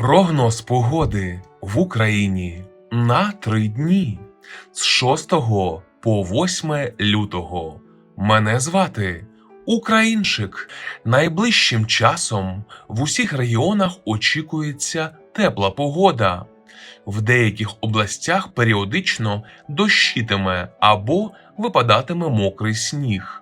Прогноз погоди в Україні на три дні з 6 по 8 лютого. Мене звати Українчик. Найближчим часом в усіх регіонах очікується тепла погода. В деяких областях періодично дощитиме або випадатиме мокрий сніг.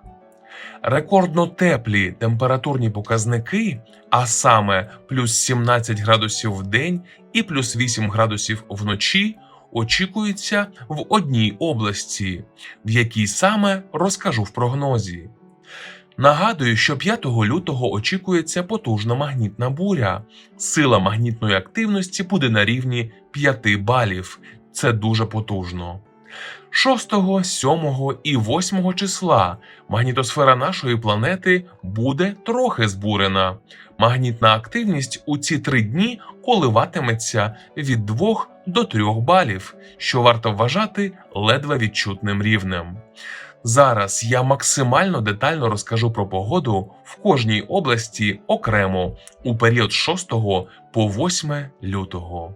Рекордно теплі температурні показники, а саме плюс 17 градусів в день і плюс 8 градусів вночі, очікуються в одній області, в якій саме розкажу в прогнозі. Нагадую, що 5 лютого очікується потужна магнітна буря. Сила магнітної активності буде на рівні 5 балів. Це дуже потужно. 6, 7 і 8 числа магнітосфера нашої планети буде трохи збурена. Магнітна активність у ці три дні коливатиметься від 2 до 3 балів, що варто вважати ледве відчутним рівнем. Зараз я максимально детально розкажу про погоду в кожній області окремо у період 6 по 8 лютого.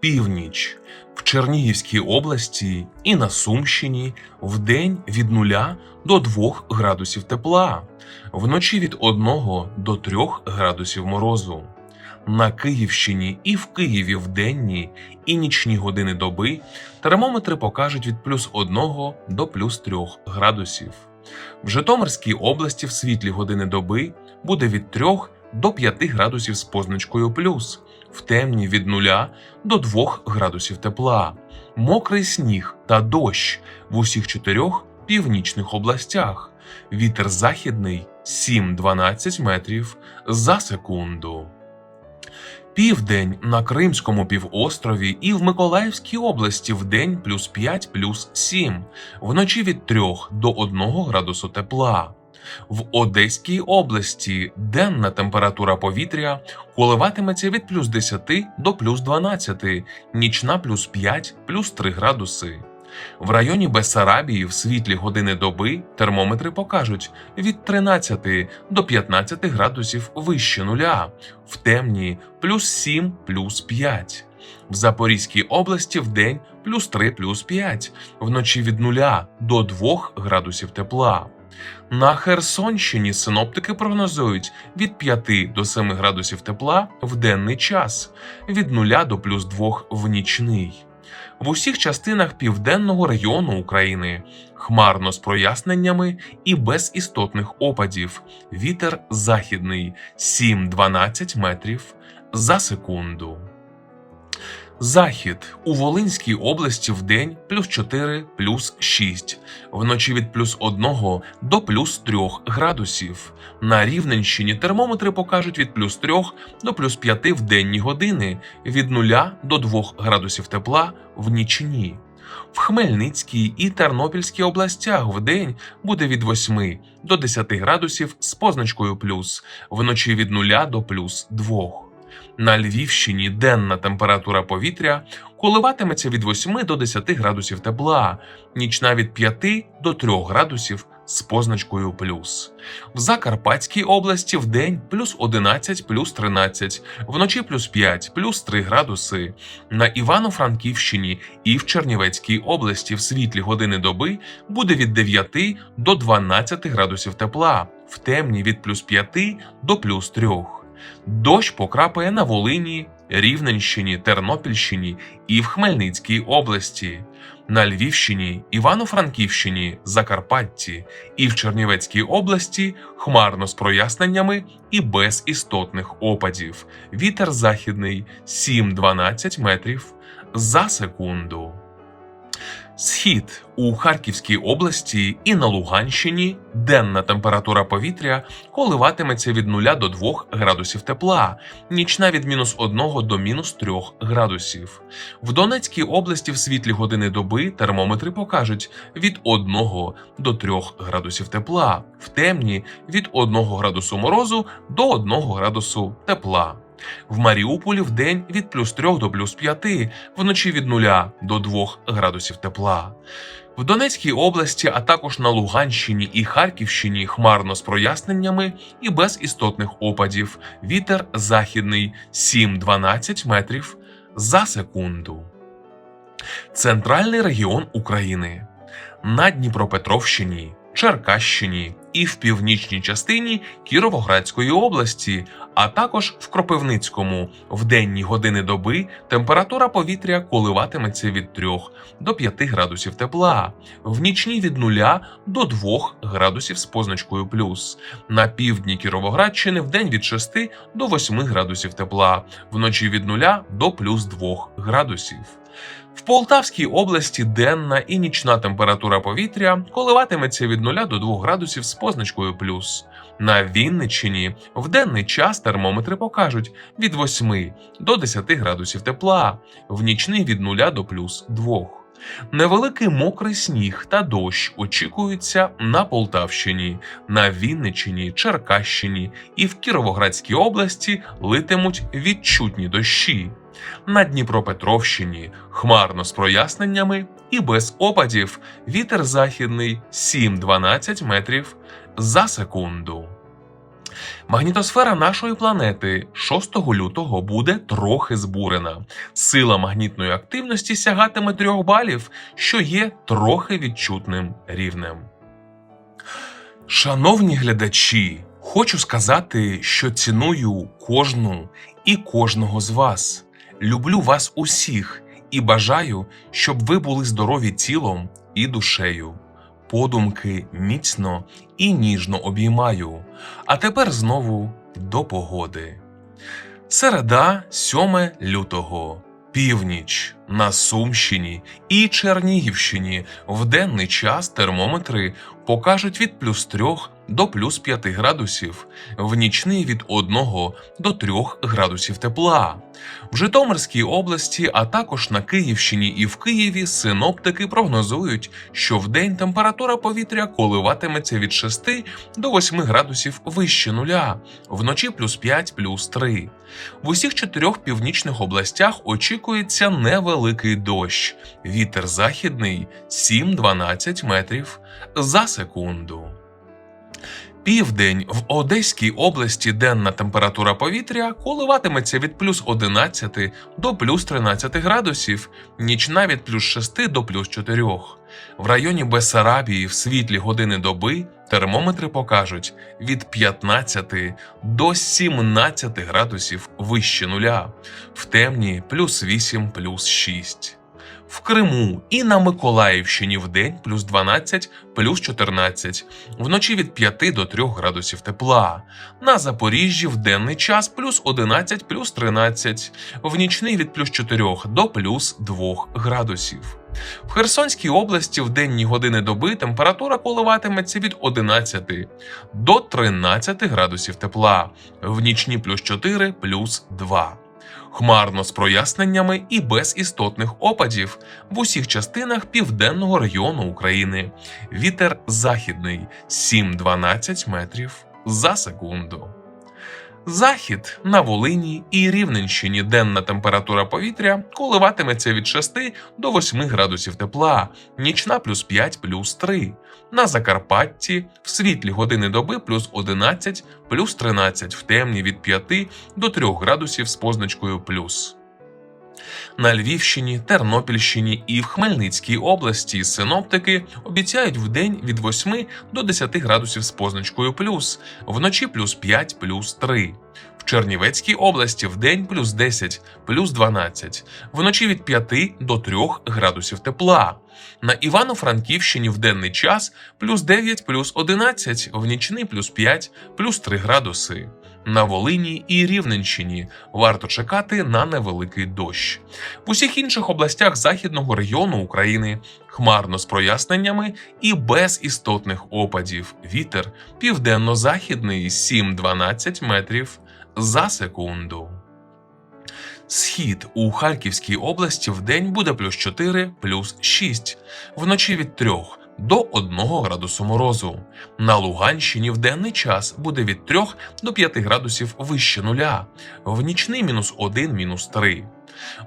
північ. В Чернігівській області і на Сумщині вдень від 0 до 2 градусів тепла, вночі від 1 до 3 градусів морозу. На Київщині і в Києві в денні і нічні години доби термометри покажуть від плюс 1 до плюс 3 градусів. В Житомирській області в світлі години доби буде від 3 до 5 градусів з позначкою плюс, в темні від 0 до 2 градусів тепла, мокрий сніг та дощ в усіх чотирьох північних областях. Вітер західний 7-12 метрів за секунду. Південь на Кримському півострові і в Миколаївській області в день плюс 5 плюс 7, вночі від 3 до 1 градусу тепла. В Одеській області денна температура повітря коливатиметься від плюс 10 до плюс 12, нічна плюс 5 плюс 3 градуси. В районі Бессарабії в світлі години доби термометри покажуть від 13 до 15 градусів вище нуля, в темні плюс 7 плюс 5. В Запорізькій області в день плюс 3 плюс 5, вночі від 0 до 2 градусів тепла. На Херсонщині синоптики прогнозують від 5 до 7 градусів тепла в денний час, від 0 до плюс 2 в нічний. В усіх частинах південного регіону України хмарно з проясненнями і без істотних опадів. Вітер західний 7-12 метрів за секунду. Захід у Волинській області в день плюс 4 плюс 6, вночі від плюс 1 до плюс 3 градусів. На Рівненщині термометри покажуть від плюс 3 до плюс 5 в денні години, від 0 до 2 градусів тепла в нічні. В Хмельницькій і Тернопільській областях в день буде від 8 до 10 градусів з позначкою плюс, вночі від 0 до плюс 2. На Львівщині денна температура повітря коливатиметься від 8 до 10 градусів тепла, нічна від 5 до 3 градусів з позначкою плюс. В Закарпатській області в день плюс 11 плюс 13, вночі плюс 5 плюс 3 градуси. На Івано-Франківщині і в Чернівецькій області в світлі години доби буде від 9 до 12 градусів тепла, в темні від плюс 5 до плюс 3. Дощ покрапає на Волині, Рівненщині, Тернопільщині і в Хмельницькій області. на Львівщині, Івано-Франківщині, Закарпатті і в Чернівецькій області хмарно з проясненнями і без істотних опадів. Вітер західний 7-12 метрів за секунду. Схід у Харківській області і на Луганщині денна температура повітря коливатиметься від 0 до 2 градусів тепла, нічна від мінус 1 до мінус 3 градусів. В Донецькій області в світлі години доби термометри покажуть від 1 до 3 градусів тепла, в темні від 1 градусу морозу до 1 градусу тепла. В Маріуполі в день від плюс 3 до плюс 5, вночі від 0 до 2 градусів тепла. В Донецькій області, а також на Луганщині і Харківщині хмарно з проясненнями і без істотних опадів. Вітер західний 7-12 метрів за секунду. Центральний регіон України на Дніпропетровщині, Черкащині і в північній частині Кіровоградської області, а також в Кропивницькому. В денні години доби температура повітря коливатиметься від 3 до 5 градусів тепла, в нічні від 0 до 2 градусів з позначкою плюс. На півдні Кіровоградщини в день від 6 до 8 градусів тепла, вночі від 0 до плюс 2 градусів. В Полтавській області денна і нічна температура повітря коливатиметься від 0 до 2 градусів з позначкою плюс. На Вінниччині в денний час термометри покажуть від 8 до 10 градусів тепла, в нічний від 0 до плюс 2. Невеликий мокрий сніг та дощ очікуються на Полтавщині, на Вінниччині, Черкащині і в Кіровоградській області литимуть відчутні дощі. На Дніпропетровщині хмарно з проясненнями і без опадів вітер західний 7-12 метрів за секунду. Магнітосфера нашої планети 6 лютого буде трохи збурена. Сила магнітної активності сягатиме 3 балів, що є трохи відчутним рівнем. Шановні глядачі, хочу сказати, що ціную кожну і кожного з вас. Люблю вас усіх і бажаю, щоб ви були здорові тілом і душею. Подумки міцно і ніжно обіймаю. А тепер знову до погоди. Середа, 7 лютого. Північ на Сумщині і Чернігівщині в денний час термометри покажуть від плюс 3 до плюс 5 градусів, в нічний від 1 до 3 градусів тепла. В Житомирській області, а також на Київщині і в Києві синоптики прогнозують, що в день температура повітря коливатиметься від 6 до 8 градусів вище нуля, вночі плюс 5, плюс 3. В усіх чотирьох північних областях очікується невеликий дощ. Вітер західний 7-12 метрів за секунду. Південь в Одеській області денна температура повітря коливатиметься від плюс 11 до плюс 13 градусів, нічна від плюс 6 до плюс 4. В районі Бессарабії в світлі години доби термометри покажуть від 15 до 17 градусів вище нуля, в темні плюс 8 плюс 6. В Криму і на Миколаївщині в день плюс 12, плюс 14, вночі від 5 до 3 градусів тепла. На Запоріжжі в денний час плюс 11, плюс 13, в нічний від плюс 4 до плюс 2 градусів. В Херсонській області в денні години доби температура коливатиметься від 11 до 13 градусів тепла, в нічні плюс 4, плюс 2 хмарно з проясненнями і без істотних опадів в усіх частинах південного регіону України. Вітер західний 7-12 метрів за секунду. Захід на Волині і Рівненщині денна температура повітря коливатиметься від 6 до 8 градусів тепла, нічна плюс 5 плюс 3. На Закарпатті в світлі години доби плюс 11 плюс 13 в темні від 5 до 3 градусів з позначкою плюс. На Львівщині, Тернопільщині і в Хмельницькій області синоптики обіцяють в день від 8 до 10 градусів з позначкою плюс, вночі плюс 5, плюс 3. В Чернівецькій області в день плюс 10, плюс 12, вночі від 5 до 3 градусів тепла. На Івано-Франківщині в денний час плюс 9, плюс 11, в нічний плюс 5, плюс 3 градуси. На Волині і Рівненщині варто чекати на невеликий дощ. В усіх інших областях західного регіону України хмарно з проясненнями і без істотних опадів. Вітер південно-західний 7-12 метрів за секунду. Схід у Харківській області в день буде плюс 4, плюс 6, вночі від 3 до 1 градусу морозу. На Луганщині в денний час буде від 3 до 5 градусів вище нуля, в нічний мінус 1, мінус 3.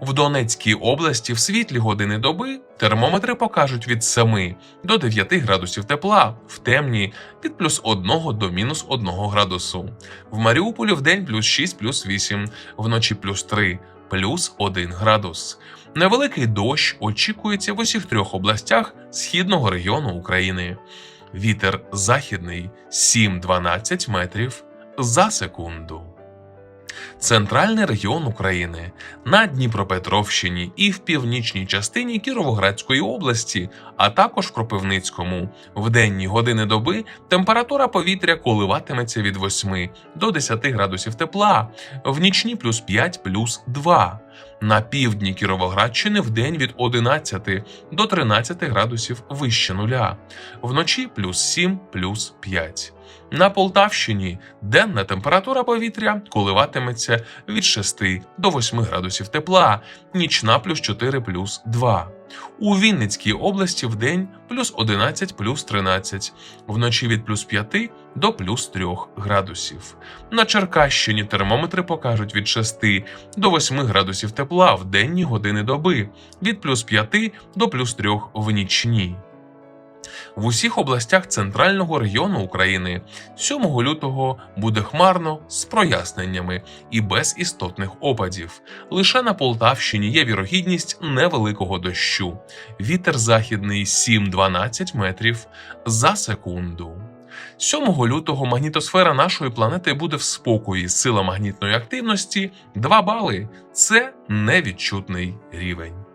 В Донецькій області в світлі години доби термометри покажуть від 7 до 9 градусів тепла, в темні від плюс 1 до мінус 1 градусу. В Маріуполі в день плюс 6, плюс 8, вночі плюс 3, плюс 1 градус. Невеликий дощ очікується в усіх трьох областях східного регіону України. Вітер західний 7-12 метрів за секунду. Центральний регіон України на Дніпропетровщині і в північній частині Кіровоградської області, а також в Кропивницькому. В денні години доби температура повітря коливатиметься від 8 до 10 градусів тепла, в нічні плюс 5 плюс 2. На півдні Кіровоградщини в день від 11 до 13 градусів вище нуля, вночі плюс 7 плюс 5. На Полтавщині денна температура повітря коливатиметься від 6 до 8 градусів тепла, нічна плюс 4 плюс 2. У Вінницькій області в день плюс 11 плюс 13, вночі від плюс 5 до плюс 3 градусів. На Черкащині термометри покажуть від 6 до 8 градусів тепла в денні години доби, від плюс 5 до плюс 3 в нічні. В усіх областях центрального регіону України 7 лютого буде хмарно з проясненнями і без істотних опадів. Лише на Полтавщині є вірогідність невеликого дощу. Вітер західний 7-12 метрів за секунду. 7 лютого магнітосфера нашої планети буде в спокої. Сила магнітної активності 2 бали. Це невідчутний рівень.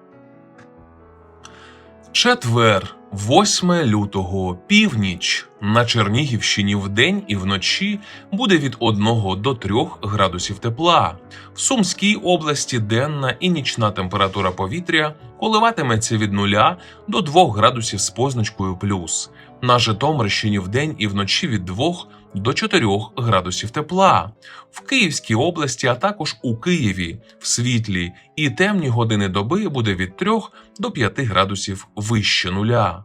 Четвер, 8 лютого, північ на Чернігівщині вдень і вночі буде від 1 до 3 градусів тепла. В Сумській області денна і нічна температура повітря коливатиметься від 0 до 2 градусів з позначкою плюс. На Житомирщині вдень і вночі від 2 до 4 градусів тепла. В Київській області, а також у Києві в світлі і темні години доби буде від 3 до 5 градусів вище нуля.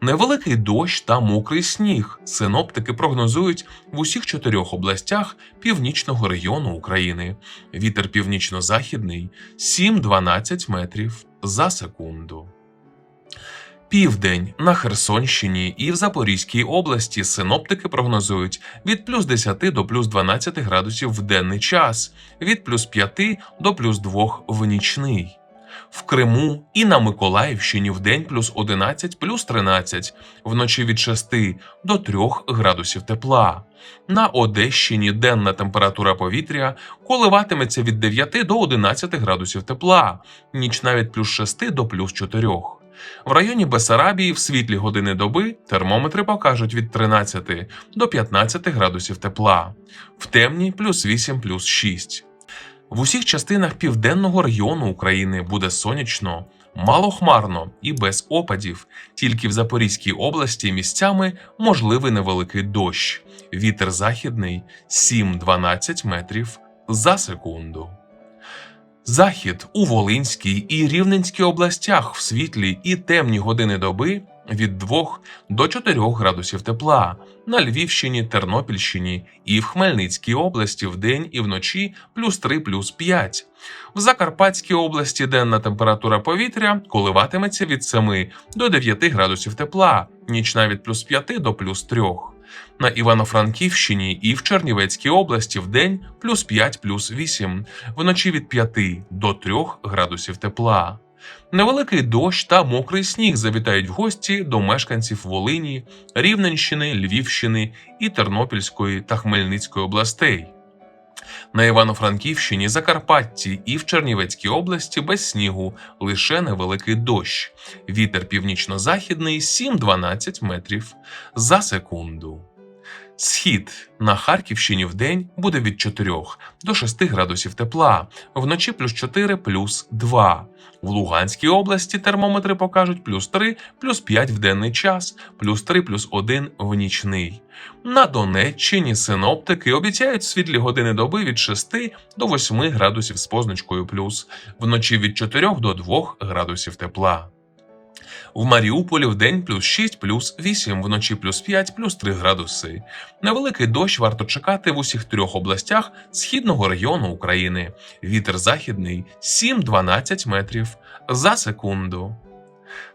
Невеликий дощ та мокрий сніг. Синоптики прогнозують в усіх чотирьох областях північного регіону України. Вітер північно-західний 7-12 метрів за секунду. Південь на Херсонщині і в Запорізькій області синоптики прогнозують від плюс 10 до плюс 12 градусів в денний час, від плюс 5 до плюс 2 в нічний. В Криму і на Миколаївщині в день плюс 11 плюс 13, вночі від 6 до 3 градусів тепла. На Одещині денна температура повітря коливатиметься від 9 до 11 градусів тепла, нічна від плюс 6 до плюс 4. В районі Бесарабії в світлі години доби термометри покажуть від 13 до 15 градусів тепла, в темні плюс 8 плюс 6. В усіх частинах південного регіону України буде сонячно, малохмарно і без опадів. Тільки в Запорізькій області місцями можливий невеликий дощ. Вітер західний 7-12 метрів за секунду. Захід у Волинській і Рівненській областях в світлі і темні години доби від 2 до 4 градусів тепла, на Львівщині, Тернопільщині і в Хмельницькій області вдень і вночі плюс 3 плюс 5. В Закарпатській області денна температура повітря коливатиметься від 7 до 9 градусів тепла, нічна від плюс 5 до плюс 3. На Івано-Франківщині і в Чернівецькій області в день плюс 5 плюс 8, вночі від 5 до 3 градусів тепла. Невеликий дощ та мокрий сніг завітають в гості до мешканців Волині, Рівненщини, Львівщини і Тернопільської та Хмельницької областей. На Івано-Франківщині, Закарпатті і в Чернівецькій області без снігу лише невеликий дощ. Вітер північно-західний 7-12 метрів за секунду. Схід на Харківщині в день буде від 4 до 6 градусів тепла, вночі плюс 4 плюс 2. В Луганській області термометри покажуть плюс 3 плюс 5 в денний час, плюс 3 плюс 1 в нічний. На Донеччині синоптики обіцяють світлі години доби від 6 до 8 градусів з позначкою плюс, вночі від 4 до 2 градусів тепла. В Маріуполі в день плюс 6, плюс 8, вночі плюс 5, плюс 3 градуси. Невеликий дощ варто чекати в усіх трьох областях східного регіону України. Вітер західний 7-12 метрів за секунду.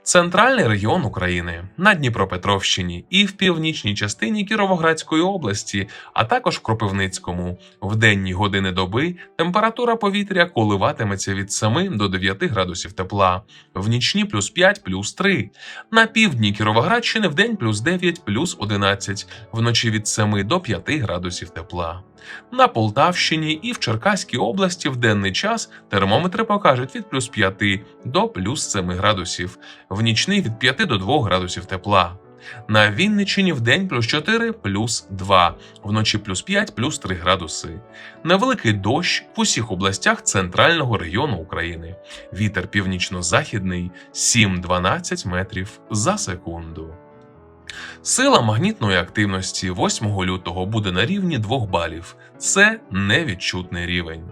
Центральний регіон України на Дніпропетровщині і в північній частині Кіровоградської області, а також в Кропивницькому. В денні години доби температура повітря коливатиметься від 7 до 9 градусів тепла, в нічні плюс 5 плюс 3. На півдні Кіровоградщини в день плюс 9 плюс 11, вночі від 7 до 5 градусів тепла. На Полтавщині і в Черкаській області в денний час термометри покажуть від плюс 5 до плюс 7 градусів, в нічний від 5 до 2 градусів тепла. На Вінниччині в день плюс 4 плюс 2, вночі плюс 5 плюс 3 градуси. Невеликий дощ в усіх областях центрального регіону України. Вітер північно-західний 7-12 метрів за секунду. Сила магнітної активності 8 лютого буде на рівні 2 балів. Це невідчутний рівень.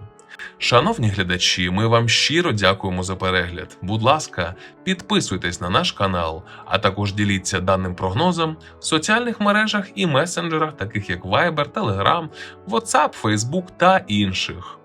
Шановні глядачі, ми вам щиро дякуємо за перегляд. Будь ласка, підписуйтесь на наш канал, а також діліться даним прогнозом в соціальних мережах і месенджерах, таких як Viber, Telegram, WhatsApp, Facebook та інших.